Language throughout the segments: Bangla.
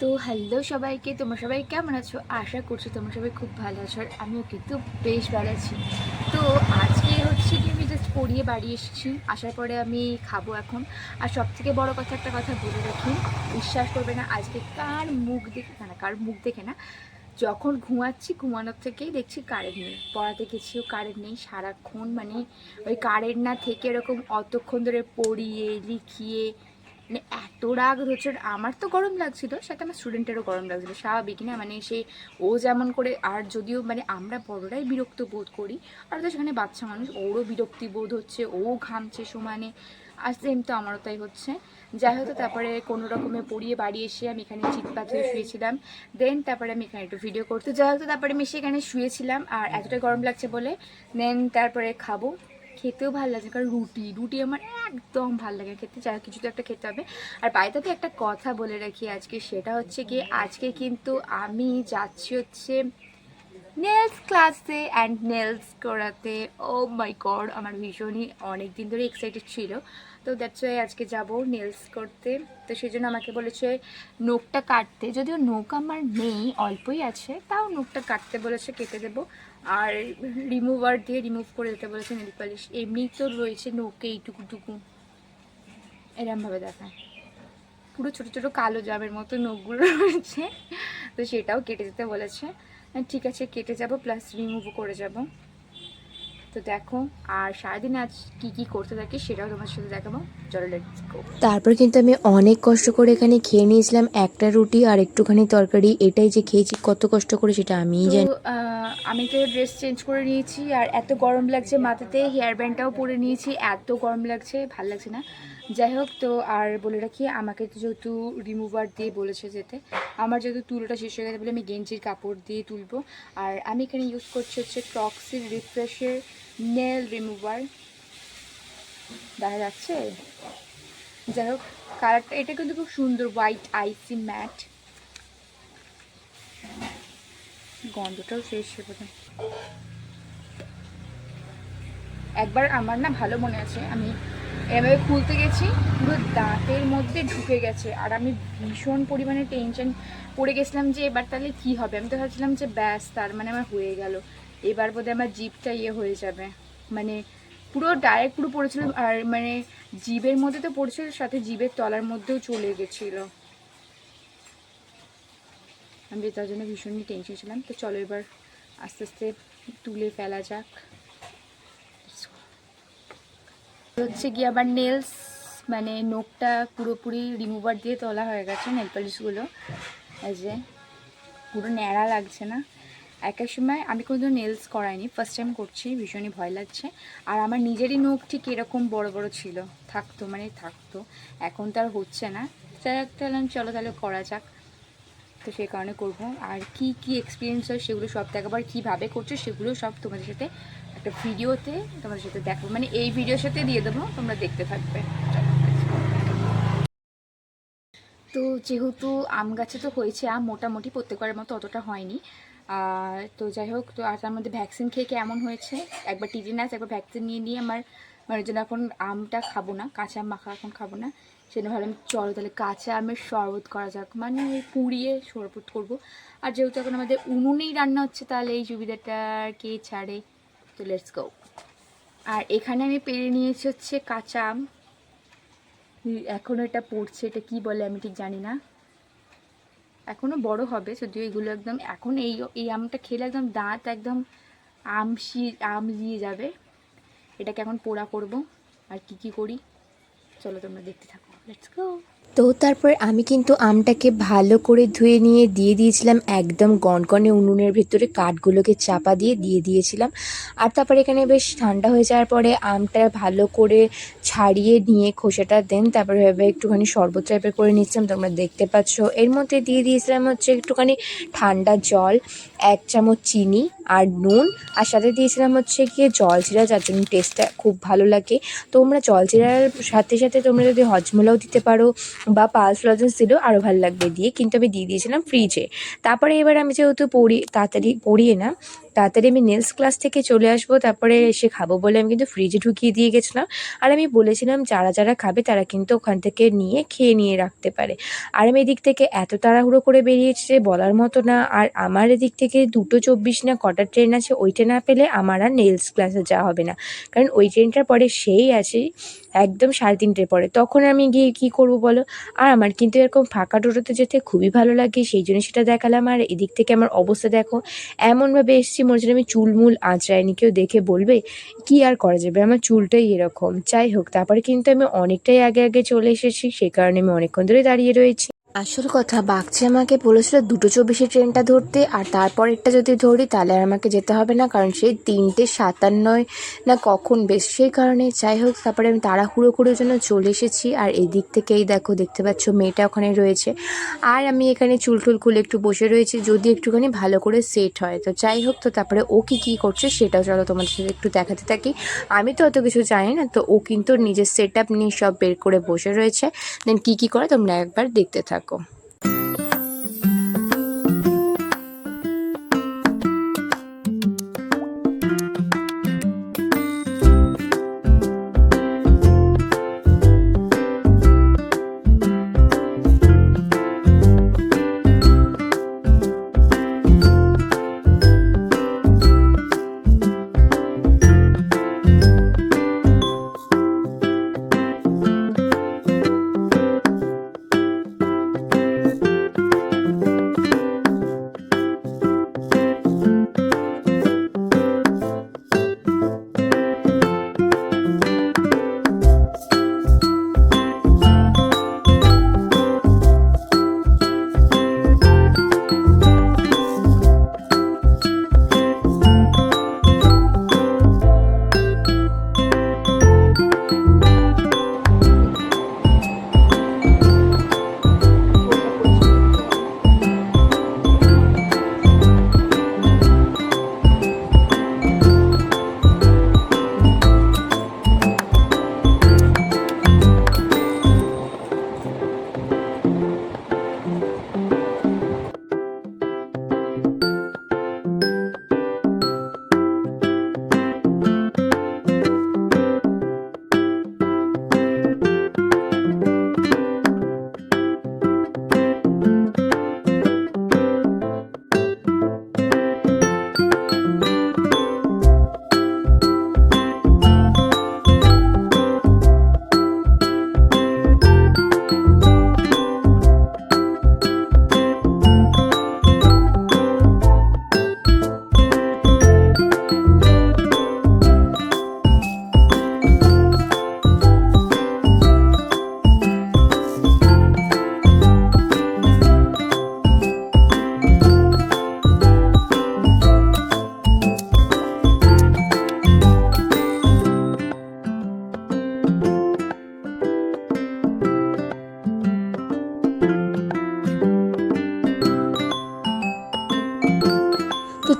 তো হ্যালো সবাইকে, তোমরা সবাই কেমন আছো? আশা করছি তোমরা সবাই খুব ভালো আছো আর আমিও কিন্তু বেশ ভালো আছি। তো আজকে হচ্ছে কি আমি জাস্ট পড়িয়ে বাড়ি এসেছি, আসার পরে আমি খাব এখন। আর সব থেকে বড়ো কথা একটা কথা বলে রাখি, বিশ্বাস করবে না, আজকে কার মুখ দেখে, না কার মুখ দেখে না, যখন ঘুমাচ্ছি, ঘুমানোর থেকেই দেখছি কারেন্ট নেই, পড়াতে গেছিও কারেন্ট নেই, সারাক্ষণ মানে ওই কারেন্ট না থেকে এরকম অতক্ষণ ধরে পড়িয়ে, লিখিয়ে মানে এত রাগ হচ্ছে আমার তো গরম লাগছিল সাথে আমার স্টুডেন্টেরও গরম লাগছিল স্বাভাবিক না? মানে সে ও যেমন করে আর যদিও মানে আমরা বড়রাই বিরক্ত বোধ করি আর তো সেখানে বাচ্চা মানুষ ওরও বিরক্তি বোধ হচ্ছে ও ঘামছে সমানে আর সেম তো আমারও তাই হচ্ছে। যাই হতো তারপরে কোনো রকমে পড়িয়ে বাড়ি এসে আমি এখানে চিৎপাত হয়ে। শুয়েছিলাম। দেন তারপরে আমি এখানে একটু ভিডিও করতে যাই হতো তারপরে আমি এসে এখানে শুয়েছিলাম আর এতটা গরম লাগছে বলে দেন তারপরে খাব। খেতেও ভালো লাগছে কারণ রুটি রুটি আমার একদম ভালো লাগে, খেতে যা কিছু তো একটা খেতে হবে। আর বাইরেতে একটা কথা বলে রাখি আজকে, সেটা হচ্ছে কি, আজকে কিন্তু আমি যাচ্ছি হচ্ছে নেলস ক্লাসে অ্যান্ড নেলস করাতে। ও মাই গড আমার ভীষণই অনেক দিন ধরে এক্সাইটেড ছিল। তো দ্যাটস ওয়াই আজকে যাব নেলস করতে। তো সেই জন্য আমাকে বলেছে, নোখটা কাটতে। যদিও নোখ আমার নেই, অল্পই আছে, তাও নোখটা কাটতে বলেছে, কেটে দেবো। আর রিমুভার দিয়ে রিমুভ করে দিতে বলেছে নেল পালিশ এমনি তো রয়েছে নোকে এইটুকু টুকু এরমভাবে দেখায়। পুরো ছোটো ছোটো কালো জামের মতো নখগুলো রয়েছে। তো সেটাও কেটে দিতে বলেছে। হ্যাঁ, ঠিক আছে কেটে যাব প্লাস রিমুভও করে যাব। তো দেখো আর সারাদিন আজ কি কি করতে থাকি সেটাও তোমার সাথে দেখাবো। চলো লেটস গো তারপর কিন্তু আমি অনেক কষ্ট করে এখানে খেয়ে নিয়েছিলাম একটা রুটি আর একটুখানি তরকারি এটাই যে খেয়েছি কত কষ্ট করে সেটা আমি জানি। আমি তো ড্রেস চেঞ্জ করে নিয়েছি আর এত গরম লাগছে মাথাতে হেয়ার ব্যান্ডটাও পরে নিয়েছি এত গরম লাগছে ভালো লাগছে না। যাই হোক তো আর বলে রাখি, আমাকে তো যেহেতু রিমুভার দিয়ে বলেছে যেতে, আমার যেহেতু তুলোটা শেষ হয়ে গেছে বলে আমি গেঞ্জির কাপড় দিয়ে তুলবো। আর আমি এখানে ইউজ করছি হচ্ছে টক্সির রিফ্রেশের নেল রিমুভার দেখা যাচ্ছে? যাই হোক কালারটা এটা কিন্তু খুব সুন্দর হোয়াইট আইসি ম্যাট গন্ধটাও শেষ হবে না একবার আমার না ভালো মনে আছে, আমি এভাবে খুলতে গেছি, পুরো দাঁতের মধ্যে ঢুকে গেছে। আর আমি ভীষণ পরিমাণে টেনশন পড়ে গেছিলাম যে এবার তাহলে কি হবে? আমি তো ভাবছিলাম যে ব্যাস, তার মানে আমার হয়ে গেল। এবার বোধহয় আমার জিভটা ইয়ে হয়ে যাবে। মানে পুরো ডাইরেক্ট পুরো পড়েছিল, আর মানে জিভের মধ্যে তো পড়েছিল, সাথে জিভের তলার মধ্যেও চলে গেছিল। আমি তার জন্য ভীষণই টেনশন ছিলাম। তো চলো এবার আস্তে আস্তে তুলে ফেলা যাক। হচ্ছে গিয়ে আবার নেলস মানে নখটা পুরোপুরি রিমুভার দিয়ে তোলা হয়ে গেছে নেল পালিশগুলো এই যে, পুরো ন্যাড়া লাগছে না। এক এক সময় আমি কোনো নেলস করাইনি ফার্স্ট টাইম করছি, ভীষণই ভয় লাগছে। আর আমার নিজেরই নখ ঠিক এরকম বড় বড় ছিল, থাকতো মানে থাকতো। এখন তো আর হচ্ছে না। আমি চলো তাহলে করা যাক। তো সেই কারণে করব। আর কি কি এক্সপিরিয়েন্স হয় সেগুলো সব দেখাবার কীভাবে করছ সেগুলো সব তোমাদের সাথে একটা ভিডিওতে তোমাদের সাথে দেখাবো। মানে এই ভিডিওর সাথে দিয়ে দেবো, তোমরা দেখতে থাকবে। তো যেহেতু আম গাছে তো হয়েছে আম, মোটামুটি প্রত্যেকবারের মতো অতটা হয়নি। আর তো যাই হোক, তো আর তার মধ্যে ভ্যাকসিন খেয়ে কেমন হয়েছে। একবার টিটেনাস, একবার ভ্যাকসিন নিয়ে নিয়ে আমার মানে জন্য এখন আমটা খাব না, কাঁচা আম মাখা এখন খাব না। সেজন্য ভাবলাম, চলো তাহলে কাঁচা আমের শরবত করা যাক। মানে পুড়িয়ে শরবত করব। আর যেহেতু এখন আমাদের উনুনেই রান্না হচ্ছে, তাহলে এই সুবিধাটা আর কে ছাড়ে তো লেটস গো আর এখানে আমি পেরে নিয়েছি হচ্ছে কাঁচা আম। এখনও এটা পড়ছে, এটা কি বলে আমি ঠিক জানি না। এখনও বড় হবে, যদিও এগুলো একদম এখন এই এই আমটা খেলে একদম দাঁত একদম আমসি আমলিয়ে যাবে। এটাকে এখন পোড়া করব। আর কি কি করি? চলো তোমরা দেখতে থাকো। লেটস গো তো তারপর আমি কিন্তু আমটাকে ভালো করে ধুয়ে নিয়ে দিয়ে দিয়েছিলাম একদম গনগনে উনুনের ভেতরে, কাঠগুলোকে চাপা দিয়ে দিয়ে দিয়েছিলাম। আর তারপর এখানে বেশ ঠান্ডা হয়ে যাওয়ার পরে আমটা ভালো করে ছাড়িয়ে নিয়ে খোসাটা দেন। তারপরে ভেবে একটুখানি শরবত টাইপের করে নিচ্ছিলাম, তোমরা দেখতে পাচ্ছ। এর মধ্যে দিয়ে দিয়েছিলাম হচ্ছে একটুখানি ঠান্ডা জল, এক চামচ চিনি আর নুন। আর সাথে দিয়েছিলাম হচ্ছে গিয়ে জলজিরা যার জন্য টেস্টটা খুব ভালো লাগে। তোমরা জলজিরার সাথে সাথে তোমরা যদি হজমোলাও দিতে পারো বা পালস লজেন্স দিলেও আরও ভালো লাগবে দিয়ে। কিন্তু আমি দিয়ে দিয়েছিলাম ফ্রিজে তারপরে এবার আমি যেহেতু পড়ি তাড়াতাড়ি পড়িয়ে না, তাড়াতাড়ি আমি নেলস ক্লাস থেকে চলে আসব। তারপরে এসে খাব বলে আমি কিন্তু ফ্রিজে ঢুকিয়ে দিয়ে গেছিলাম। আর আমি বলেছিলাম যারা যারা খাবে তারা কিন্তু ওখান থেকে নিয়ে খেয়ে নিয়ে রাখতে পারে। আর আমি এদিক থেকে এত তাড়াহুড়ো করে বেরিয়েছে বলার মতো না। আর আমার এদিক থেকে দুটো চব্বিশ না কটার ট্রেন আছে, ওইটা না পেলে আমার আর নেলস ক্লাসে যাওয়া হবে না। কারণ ওই ট্রেনটার পরে সেই আছে, একদম সাড়ে তিনটের পরে। তখন আমি গিয়ে কী করব বলো? আর আমার কিন্তু এরকম ফাঁকা টোটোতে যেতে খুবই ভালো লাগে, সেই জন্য সেটা দেখালাম। আর এদিক থেকে আমার অবস্থা দেখো, এমনভাবে এসেছি, মনে হচ্ছে আমি চুলমুল আঁচড়াইনি কেউ দেখে বলবে, কি আর করা যাবে? আমার চুলটাই এরকম। যাই হোক, তারপরে কিন্তু আমি অনেকটাই আগে আগে চলে এসেছি, সে কারণে আমি অনেকক্ষণ ধরে দাঁড়িয়ে রয়েছি। আসল কথা, বাগচি আমাকে বলেছিল দুটো চব্বিশে ট্রেনটা ধরতে, আর তারপর একটা যদি ধরি তাহলে আর আমাকে যেতে হবে না, কারণ সেই তিনটে সাতান্নয় না কখন বেশ, সেই কারণে যাই হোক, তারপরে আমি তাড়াহুড়ো করে জন্য চলে এসেছি, আর এই দিক থেকেই দেখো, দেখতে পাচ্ছ মেয়েটা ওখানে রয়েছে। আর আমি এখানে চুল টুল খুলে একটু বসে রয়েছি, যদি একটুখানি ভালো করে সেট হয়। তো যাই হোক, তো তারপরে ও কী কী করছে সেটাও চলো তোমাদের সাথে একটু দেখাতে থাকি। আমি তো অত কিছু জানি না, তো ও কিন্তু নিজের সেট আপ নিয়ে সব বের করে বসে রয়েছে। দেন কী কী করে তোমরা একবার দেখতে থাকো। তো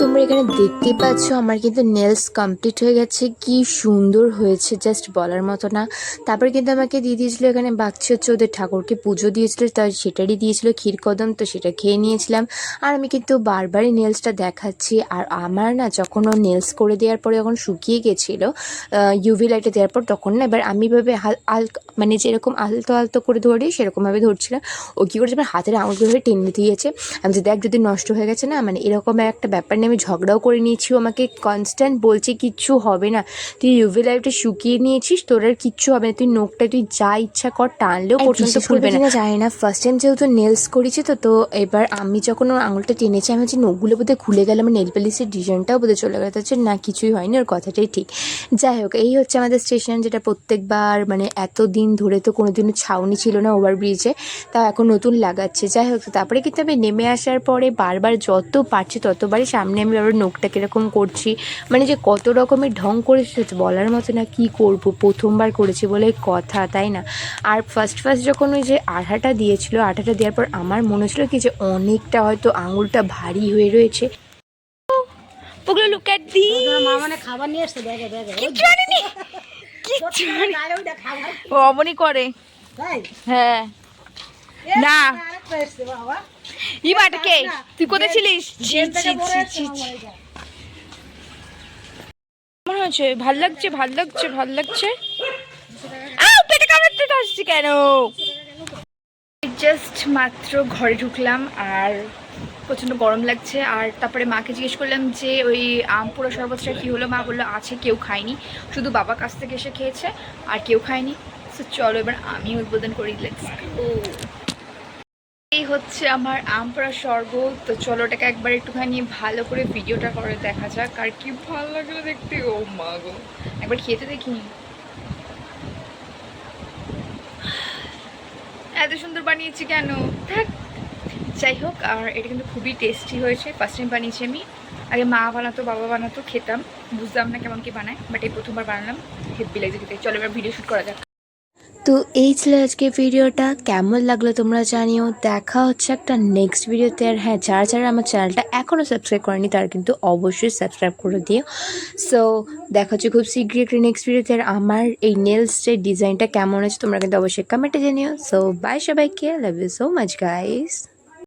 তোমরা এখানে দেখতে পাচ্ছ, আমার কিন্তু নেলস কমপ্লিট হয়ে গেছে। কি সুন্দর হয়েছে জাস্ট বলার মতো না। তারপরে কিন্তু আমাকে দিয়ে দিয়েছিলো এখানে বাচ্চা হচ্ছে ওদের ঠাকুরকে পুজো দিয়েছিল তার সেটারই দিয়েছিল ক্ষীরকদম তো সেটা খেয়ে নিয়েছিলাম। আর আমি কিন্তু বারবারই নেলসটা দেখাচ্ছি। আর আমার না যখন ও নেলস করে দেওয়ার পরে যখন শুকিয়ে গেছিল ইউভি লাইটে দেওয়ার পর তখন না এবার আমি ভাবে আল মানে যেরকম আলতো আলতো করে ধরি, সেরকমভাবে ধরছিলাম। ও কী করেছে হাতের আঙুলগুলো ধরে টেনে দিয়েছে। আমি যে দেখ যদি নষ্ট হয়ে গেছে না? মানে এরকম একটা ব্যাপার নিয়ে আমি ঝগড়াও করে নিয়েছি ও আমাকে কনস্ট্যান্ট বলছে কিচ্ছু হবে না। তুই ইউভি লাইটটা শুকিয়ে নিয়েছিস তোর আর কিচ্ছু হবে না। তুই নোখটা তুই যা ইচ্ছা কর টানলেও পর্যন্ত খুলবে না। জানি না। ফার্স্ট টাইম যেহেতু নেলস করেছি তো তো এবার আমি যখন ওর আঙুলটা টেনেছি আমি হচ্ছে নোখগুলো বোধহয় খুলে গেল আমার নেল পালিশের ডিজাইনটাও বোধহয় চলে গেল। তো হচ্ছে না কিছুই হয়নি ওর কথাটাই ঠিক। যাই হোক এই হচ্ছে আমাদের স্টেশন যেটা প্রত্যেকবার মানে এত দিন ধরে তো কোনো দিনও ছাউনি ছিল না ওভারব্রিজে তা এখন নতুন লাগাচ্ছে। যাই হোক তারপরে কিন্তু আমি নেমে আসার পরে বারবার যত পারছি ততবারই সামনে আমি আবার নোখটা কীরকম করছি। মানে যে কত রকমের ঢং করেছে সেটা বলার মতো না কী করব প্রথমবার করেছি বলে কথা তাই না? আর ফার্স্ট ফার্স্ট যখন ওই যে আঠাটা দিয়েছিল আঠাটা দেওয়ার পর আমার মনে হচ্ছিল কি যে অনেকটা হয়তো আঙুলটা ভারী হয়ে রয়েছে। ওগুলো লুক অ্যাট দি মা মানে খাবার নিয়ে এসছে ব্যাগে ব্যাগে। কিচ্ছু আনেনি কিচ্ছু আনেনি। গায়ে ওইটা খাবার। ও করে। হ্যাঁ। না। বাটাকে তুই। মনে ভালো লাগছে কেন? জাস্ট মাত্র ঘরে ঢুকলাম আর প্রচণ্ড গরম লাগছে। আর তারপরে মাকে জিজ্ঞেস করলাম যে, ওই আম পোড়া শরবতটা কী হলো? মা বলল, আছে, কেউ খায়নি। শুধু বাবা কাছ থেকে এসে খেয়েছে, আর কেউ খায়নি। চলো, এবার আমি উদ্বোধন করি লেটস এই হচ্ছে আমার আম পোড়া শরবত তো চলো ওটাকে একবার একটুখানি ভালো করে ভিডিওটা করে দেখা যাক। আর কি ভালো লাগল দেখতে? ও মা গো। একবার খেতে দেখিনি এত সুন্দর বানিয়েছি কেন? থাক। যাই হোক, আর এটা কিন্তু খুবই টেস্টি হয়েছে। ফার্স্ট টাইম বানিয়েছি আমি। আগে মা বানাতো, বাবা বানাতো, খেতাম। বুঝতাম না কেমন কি বানায় বাট এই প্রথমবার বানালাম। হেপি লাগছে খেতে। চলো এবার ভিডিও শ্যুট করা যাক। তো এই ছিল আজকে ভিডিওটা। কেমন লাগল তোমরা জানিও। দেখা হচ্ছে একটা নেক্সট ভিডিওতে আর হ্যাঁ যারা যারা আমার চ্যানেলটা এখনও সাবস্ক্রাইব করেনি, তারা কিন্তু অবশ্যই সাবস্ক্রাইব করে দিও। সো দেখা হচ্ছে খুব শীঘ্রই একটা নেক্সট ভিডিওতে আর আমার এই নেলসের ডিজাইনটা কেমন আছে তোমরা কিন্তু অবশ্যই কমেন্টে জানিও। সো বাই সবাইকে। Love you so much guys